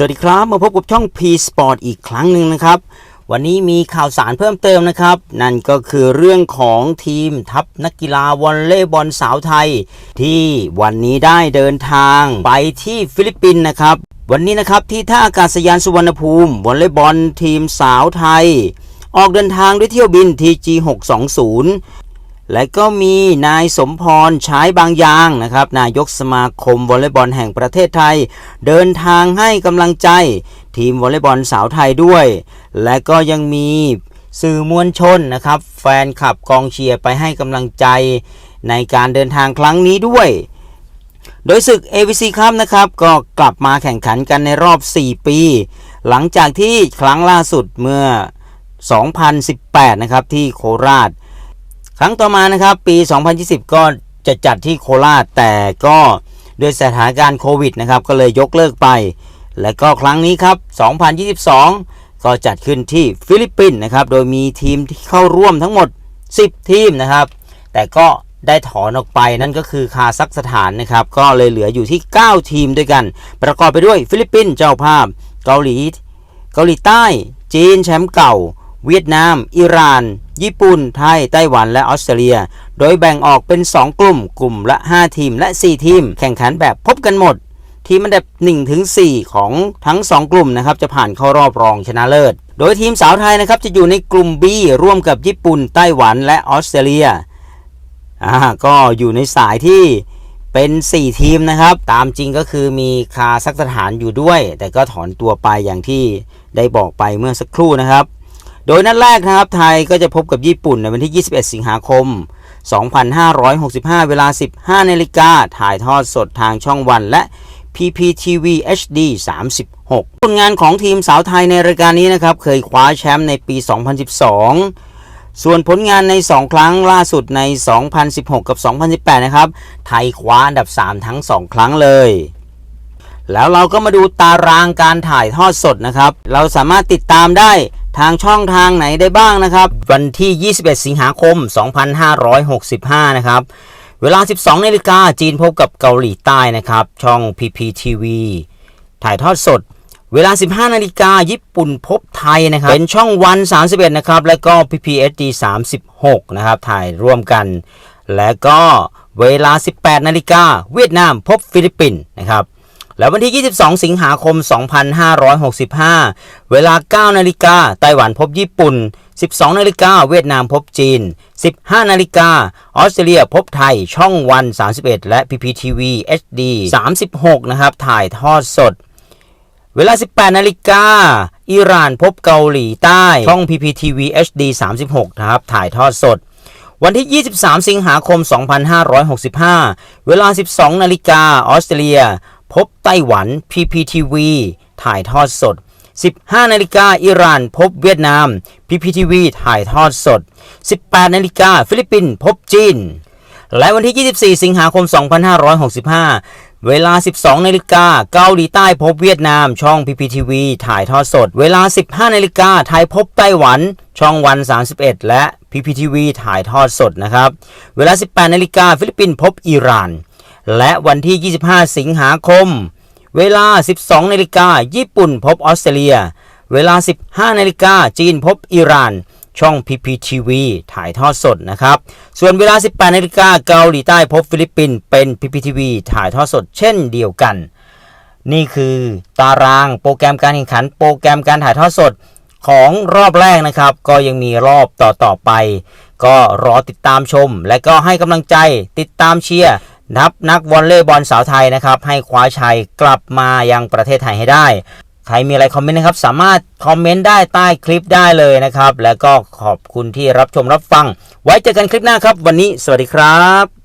สวัสดีครับ มาพบกับช่อง P Sport อีกครั้งหนึ่งนะครับ วันนี้มีข่าวสารเพิ่มเติมนะครับ นั่นก็คือเรื่องของทีมทัพนักกีฬาวอลเลย์บอลสาวไทย ที่วันนี้ได้เดินทางไปที่ฟิลิปปินส์นะครับ วันนี้นะครับที่ท่าอากาศยานสุวรรณภูมิวอลเลย์บอลทีมสาวไทย ออกเดินทางด้วยเที่ยวบิน TG 620 และก็มีนายสมพรใช้บางยางนะครับ นายกสมาคมวอลเลย์บอลแห่งประเทศไทย เดินทางให้กำลังใจ ทีมวอลเลย์บอลสาวไทยด้วย และก็ยังมีสื่อมวลชนนะครับ แฟนคลับกองเชียร์ไปให้กำลังใจในการเดินทางครั้งนี้ด้วย โดยศึก AVC ครับนะครับ ก็กลับมาแข่งขันกันในรอบ 4 ปี หลังจากที่ครั้งล่าสุดเมื่อ 2018 นะครับที่โคราช ครั้งต่อมานะครับปี 2020 ก็จะจัดที่โคราชแต่ก็ด้วยสถานการณ์โควิดนะครับก็เลยยกเลิกไป และก็ครั้งนี้ครับ 2022 ก็จัดขึ้นที่ฟิลิปปินส์นะครับ โดยมีทีมที่เข้าร่วมทั้งหมด 10 ทีมนะครับ แต่ก็ได้ถอนออกไปนั่นก็คือคาซัคสถานนะครับ ก็เลยเหลืออยู่ที่ 9 ทีมด้วยกัน ประกอบไปด้วยฟิลิปปินส์เจ้าภาพ เกาหลี เกาหลีใต้ จีนแชมป์เก่า เวียดนาม อิหร่าน ญี่ปุ่น ไทย ไต้หวัน และออสเตรเลีย โดยแบ่งออกเป็น 2 กลุ่ม กลุ่มละ 5 ทีม และ 4 ทีม แข่งขันแบบพบกันหมด ทีมอันดับ1ถึง4ของทั้ง 2 กลุ่มนะครับ จะผ่านเข้ารอบรองชนะเลิศ โดยทีมสาวไทยนะครับ จะอยู่ในกลุ่ม B ร่วมกับญี่ปุ่น ไต้หวัน และออสเตรเลีย อ่า ก็อยู่ในสายที่เป็น 4 ทีมนะครับ ตามจริงก็คือมีคาซักสถานอยู่ด้วย แต่ก็ถอนตัวไปอย่างที่ได้บอกไปเมื่อสักครู่นะครับ โดยนัดแรกนะครับไทยก็จะพบกับญี่ปุ่นในวันที่ 21 สิงหาคม 2565 เวลา 15นาฬิกาถ่ายทอดสดทางช่องวันและ PPTV HD 36 ผลงานของทีมสาวไทยในรายการนี้นะครับ เคยคว้าแชมป์ในปี 2012 ส่วนผลงานใน 2 ครั้งล่าสุดใน 2016 กับ 2018 นะครับ ไทยคว้าอันดับ 3 ทั้ง 2 ครั้งเลย แล้วเราก็มาดูตารางการถ่ายทอดสดนะครับ เราสามารถติดตามได้ ทางช่องทางไหนได้บ้างนะครับ วันที่ 21 สิงหาคม 2565 นะครับ เวลา 12นาฬิกาจีนพบกับเกาหลีใต้นะครับ ช่อง PPTV ถ่ายทอดสด เวลา 15นาฬิกาญี่ปุ่นพบไทยนะครับ เป็นช่องวัน 31 นะครับ แล้วก็ PPSD 36 นะครับ ถ่ายร่วมกัน และก็เวลา 18นาฬิกาเวียดนามพบฟิลิปปินส์นะครับ แล้ววันที่ 22 สิงหาคม 2565 เวลา 9 นาฬิกาไต้หวันพบญี่ปุ่น 12 นาฬิกาเวียดนามพบจีน 15 นาฬิกาออสเตรเลียพบไทยช่องวัน 31 และ PPTV HD 36 นะครับ ถ่ายทอดสด เวลา 18 นาฬิกาอิหร่านพบเกาหลีใต้ ช่อง PPTV HD 36 นะครับ ถ่ายทอดสดวันที่ 23 สิงหาคม 2565 เวลา 12 นาฬิกาออสเตรเลีย พบไต้หวัน PPTV ถ่ายทอดสด 15 นาฬิกาอิหร่าน พบเวียดนาม PPTV ถ่ายทอดสด 18 นาฬิกาฟิลิปปินส์พบจีน และวันที่ 24 สิงหาคม 2565เวลา 12 นาฬิกา เกาหลีใต้พบเวียดนาม ช่อง PPTV ถ่ายทอดสด เวลา 15 นาฬิกา ไทยพบไต้หวัน ช่องวัน 31 และ PPTV ถ่ายทอดสดนะครับ เวลา 18 นาฬิกา ฟิลิปปินส์พบอิหร่าน และวันที่ 25 สิงหาคม เวลา 12 นาฬิกา ญี่ปุ่นพบออสเตรเลีย เวลา 15 นาฬิกา จีนพบอิหร่าน ช่อง PPTV ถ่ายทอดสดนะครับ ส่วนเวลา 18 นาฬิกาเกาหลีใต้พบฟิลิปปินส์เป็น PPTV ถ่ายทอดสดเช่นเดียวกัน นี่คือตารางโปรแกรมการแข่งขัน โปรแกรมการถ่ายทอดสดของรอบแรกนะครับ ก็ยังมีรอบต่อๆไป ก็รอติดตามชม และก็ให้กำลังใจติดตามเชียร์ นับนักวอลเลย์บอลสาวไทยนะครับ ให้คว้าชัยกลับมายังประเทศไทยให้ได้ ใครมีอะไรคอมเมนต์นะครับ สามารถคอมเมนต์ได้ใต้คลิปได้เลยนะครับ แล้วก็ขอบคุณที่รับชมรับฟัง ไว้เจอกันคลิปหน้าครับ วันนี้สวัสดีครับ